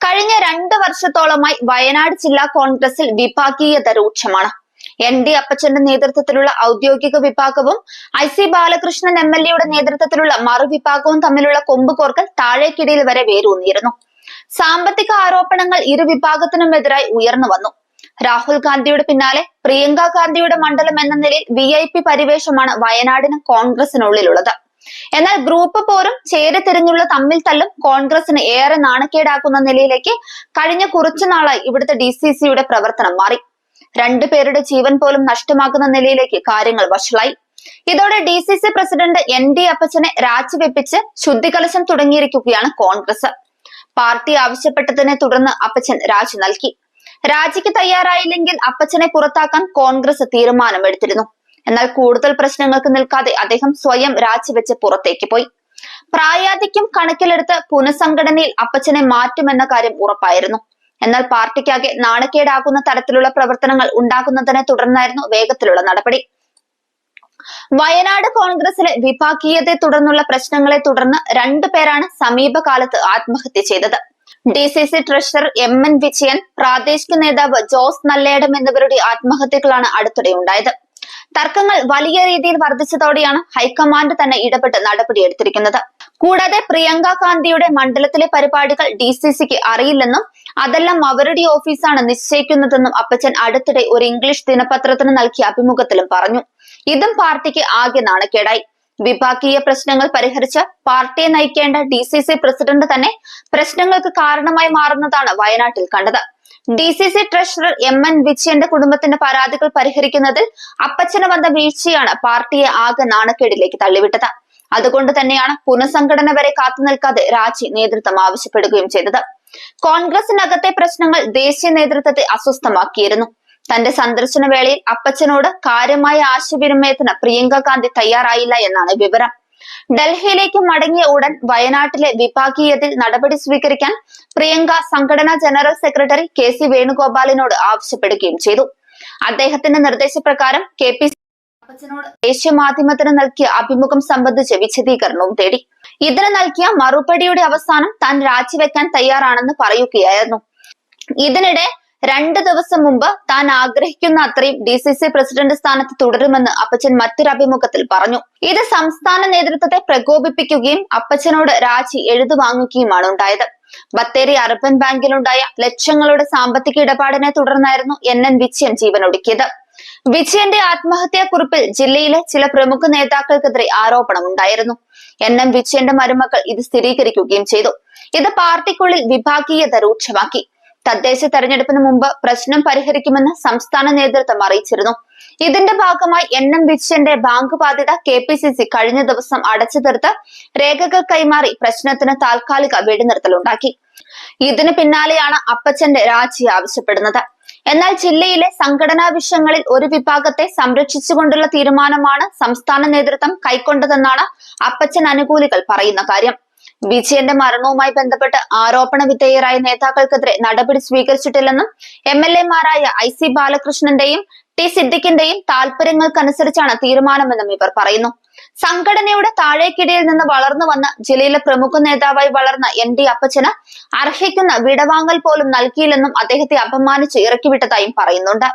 കഴിഞ്ഞ രണ്ട് വർഷത്തോളമായി വയനാട് ജില്ലാ കോൺഗ്രസിൽ വിഭാഗീയത രൂക്ഷമാണ് എൻ ഡി അപ്പച്ചന്റെ നേതൃത്വത്തിലുള്ള ഔദ്യോഗിക വിഭാഗവും I C Balakrishnan M L എയുടെ നേതൃത്വത്തിലുള്ള മറുവിഭാഗവും തമ്മിലുള്ള കൊമ്പ് കോർക്കൽ താഴേക്കിടയിൽ വരെ വേരൂന്നിയിരുന്നു. സാമ്പത്തിക ആരോപണങ്ങൾ ഇരു ഉയർന്നു വന്നു. രാഹുൽ ഗാന്ധിയുടെ പിന്നാലെ പ്രിയങ്ക ഗാന്ധിയുടെ മണ്ഡലം എന്ന നിലയിൽ വി ഐ പി പരിവേഷമാണ് വയനാടിന് കോൺഗ്രസിനുള്ളിലുള്ളത്. എന്നാൽ ഗ്രൂപ്പ് പോരും ചേരിതിരിഞ്ഞുള്ള തമ്മിൽ തല്ലും കോൺഗ്രസിന് ഏറെ നാണക്കേടാക്കുന്ന നിലയിലേക്ക് കഴിഞ്ഞ കുറച്ചു നാളായി ഇവിടുത്തെ ഡി സി സിയുടെ പ്രവർത്തനം മാറി. രണ്ടുപേരുടെ ജീവൻ പോലും നഷ്ടമാക്കുന്ന നിലയിലേക്ക് കാര്യങ്ങൾ വഷളായി. ഇതോടെ D C C president N D അപ്പച്ചനെ രാജിവെപ്പിച്ച് ശുദ്ധികലശം തുടങ്ങിയിരിക്കുകയാണ് കോൺഗ്രസ്. പാർട്ടി ആവശ്യപ്പെട്ടതിനെ തുടർന്ന് അപ്പച്ചൻ രാജി നൽകി. രാജിക്ക് തയ്യാറായില്ലെങ്കിൽ അപ്പച്ചനെ പുറത്താക്കാൻ കോൺഗ്രസ് തീരുമാനമെടുത്തിരുന്നു. എന്നാൽ കൂടുതൽ പ്രശ്നങ്ങൾക്ക് നിൽക്കാതെ അദ്ദേഹം സ്വയം രാജിവെച്ച് പുറത്തേക്ക് പോയി. പ്രായാധിക്യം കണക്കിലെടുത്ത് പുനഃസംഘടനയിൽ അപ്പച്ചനെ മാറ്റുമെന്ന കാര്യം ഉറപ്പായിരുന്നു. എന്നാൽ പാർട്ടിക്കാകെ നാണക്കേടാകുന്ന തരത്തിലുള്ള പ്രവർത്തനങ്ങൾ ഉണ്ടാകുന്നതിനെ തുടർന്നായിരുന്നു വേഗത്തിലുള്ള നടപടി. വയനാട് കോൺഗ്രസിലെ വിഭാഗീയതയെ തുടർന്നുള്ള പ്രശ്നങ്ങളെ തുടർന്ന് രണ്ടു പേരാണ് സമീപകാലത്ത് ആത്മഹത്യ ചെയ്തത്. D C C treasurer M N Vijayan പ്രാദേശിക നേതാവ് ജോസ് നല്ലേടം എന്നിവരുടെ ആത്മഹത്യകളാണ് അടുത്തിടെ ഉണ്ടായത് തർക്കങ്ങൾ വലിയ രീതിയിൽ വർദ്ധിച്ചതോടെയാണ് ഹൈക്കമാൻഡ് തന്നെ ഇടപെട്ട് നടപടിയെടുത്തിരിക്കുന്നത് കൂടാതെ പ്രിയങ്ക ഗാന്ധിയുടെ മണ്ഡലത്തിലെ പരിപാടികൾ ഡി സി സിക്ക് അറിയില്ലെന്നും അതെല്ലാം അവരുടെ ഓഫീസാണ് നിശ്ചയിക്കുന്നതെന്നും അപ്പച്ചൻ അടുത്തിടെ ഒരു ഇംഗ്ലീഷ് ദിനപത്രത്തിന് നൽകിയ അഭിമുഖത്തിലും പറഞ്ഞു. ഇതും പാർട്ടിക്ക് ആകെ നാണക്കേടായി. വിഭാഗീയ പ്രശ്നങ്ങൾ പരിഹരിച്ച് പാർട്ടിയെ നയിക്കേണ്ട ഡി സി സി പ്രസിഡന്റ് തന്നെ പ്രശ്നങ്ങൾക്ക് കാരണമായി മാറുന്നതാണ് വയനാട്ടിൽ കണ്ടത്. D C C treasurer M N വിജയന്റെ കുടുംബത്തിന്റെ പരാതികൾ പരിഹരിക്കുന്നതിൽ അപ്പച്ചന് വന്ന വീഴ്ചയാണ് പാർട്ടിയെ ആകെ നാണക്കേടിലേക്ക് തള്ളിവിട്ടത്. അതുകൊണ്ട് തന്നെയാണ് പുനഃസംഘടന വരെ കാത്തു നിൽക്കാതെ രാജി നേതൃത്വം ആവശ്യപ്പെടുകയും ചെയ്തത്. കോൺഗ്രസിനകത്തെ പ്രശ്നങ്ങൾ ദേശീയ നേതൃത്വത്തെ അസ്വസ്ഥമാക്കിയിരുന്നു. തന്റെ സന്ദർശന വേളയിൽ അപ്പച്ചനോട് കാര്യമായ ആശയവിനിമയത്തിന് പ്രിയങ്ക ഗാന്ധി തയ്യാറായില്ല എന്നാണ് വിവരം. ഡൽഹിയിലേക്ക് മടങ്ങിയ ഉടൻ വയനാട്ടിലെ വിഭാഗീയതയിൽ നടപടി സ്വീകരിക്കാൻ പ്രിയങ്ക സംഘടനാ ജനറൽ സെക്രട്ടറി കെ സി വേണുഗോപാലിനോട് ആവശ്യപ്പെടുകയും ചെയ്തു. അദ്ദേഹത്തിന്റെ നിർദ്ദേശപ്രകാരം കെ പി അപ്പച്ചനോട് ദേശീയ മാധ്യമത്തിന് നൽകിയ അഭിമുഖം സംബന്ധിച്ച് വിശദീകരണവും തേടി. ഇതിന് നൽകിയ മറുപടിയുടെ അവസാനം താൻ രാജിവെക്കാൻ തയ്യാറാണെന്ന് പറയുകയായിരുന്നു. ഇതിനിടെ രണ്ട് ദിവസം മുമ്പ് താൻ ആഗ്രഹിക്കുന്ന അത്രയും ഡി സി സി പ്രസിഡന്റ് സ്ഥാനത്ത് തുടരുമെന്ന് അപ്പച്ചൻ മറ്റൊരു അഭിമുഖത്തിൽ പറഞ്ഞു. ഇത് സംസ്ഥാന നേതൃത്വത്തെ പ്രകോപിപ്പിക്കുകയും അപ്പച്ചനോട് രാജി എഴുതു വാങ്ങുകയുമാണ് ഉണ്ടായത്. ബത്തേരി അർബൻ ബാങ്കിലുണ്ടായ ലക്ഷങ്ങളുടെ സാമ്പത്തിക ഇടപാടിനെ തുടർന്നായിരുന്നു എൻ എൻ വിജയൻ ജീവനൊടുക്കിയത്. വിജയന്റെ ആത്മഹത്യാ കുറിപ്പിൽ ജില്ലയിലെ ചില പ്രമുഖ നേതാക്കൾക്കെതിരെ ആരോപണമുണ്ടായിരുന്നു എൻ എം വിജയന്റെ മരുമക്കൾ ഇത് സ്ഥിരീകരിക്കുകയും ചെയ്തു. ഇത് പാർട്ടിക്കുള്ളിൽ വിഭാഗീയത രൂക്ഷമാക്കി. തദ്ദേശ തെരഞ്ഞെടുപ്പിന് മുമ്പ് പ്രശ്നം പരിഹരിക്കുമെന്ന് സംസ്ഥാന നേതൃത്വം അറിയിച്ചിരുന്നു. ഇതിന്റെ ഭാഗമായി എൻ എം വിജയന്റെ ബാങ്ക് ബാധ്യത കെ പി സി സി കഴിഞ്ഞ ദിവസം അടച്ചു തീർത്ത് രേഖകൾ കൈമാറി പ്രശ്നത്തിന് താൽക്കാലിക വെടിനിർത്തലുണ്ടാക്കി. ഇതിന് പിന്നാലെയാണ് അപ്പച്ചന്റെ രാജി ആവശ്യപ്പെടുന്നത്. എന്നാൽ ജില്ലയിലെ സംഘടനാ വിഷയങ്ങളിൽ ഒരു വിഭാഗത്തെ സംരക്ഷിച്ചുകൊണ്ടുള്ള തീരുമാനമാണ് സംസ്ഥാന നേതൃത്വം കൈക്കൊണ്ടതെന്നാണ് അപ്പച്ചൻ അനുകൂലികൾ പറയുന്ന കാര്യം. വിജയന്റെ മരണവുമായി ബന്ധപ്പെട്ട് ആരോപണ വിധേയരായ നേതാക്കൾക്കെതിരെ നടപടി സ്വീകരിച്ചിട്ടില്ലെന്നും എം എൽ എമാരായ ഐ സി ബാലകൃഷ്ണന്റെയും ടി സിദ്ദിഖിന്റെയും താല്പര്യങ്ങൾക്കനുസരിച്ചാണ് തീരുമാനമെന്നും ഇവർ പറയുന്നു. സംഘടനയുടെ താഴേക്കിടയിൽ നിന്ന് വളർന്നു വന്ന ജില്ലയിലെ പ്രമുഖ നേതാവായി വളർന്ന എൻ ഡി അപ്പച്ചന് അർഹിക്കുന്ന വിടവാങ്ങൽ പോലും നൽകിയില്ലെന്നും അദ്ദേഹത്തെ അപമാനിച്ച് ഇറക്കിവിട്ടതായും പറയുന്നുണ്ട്.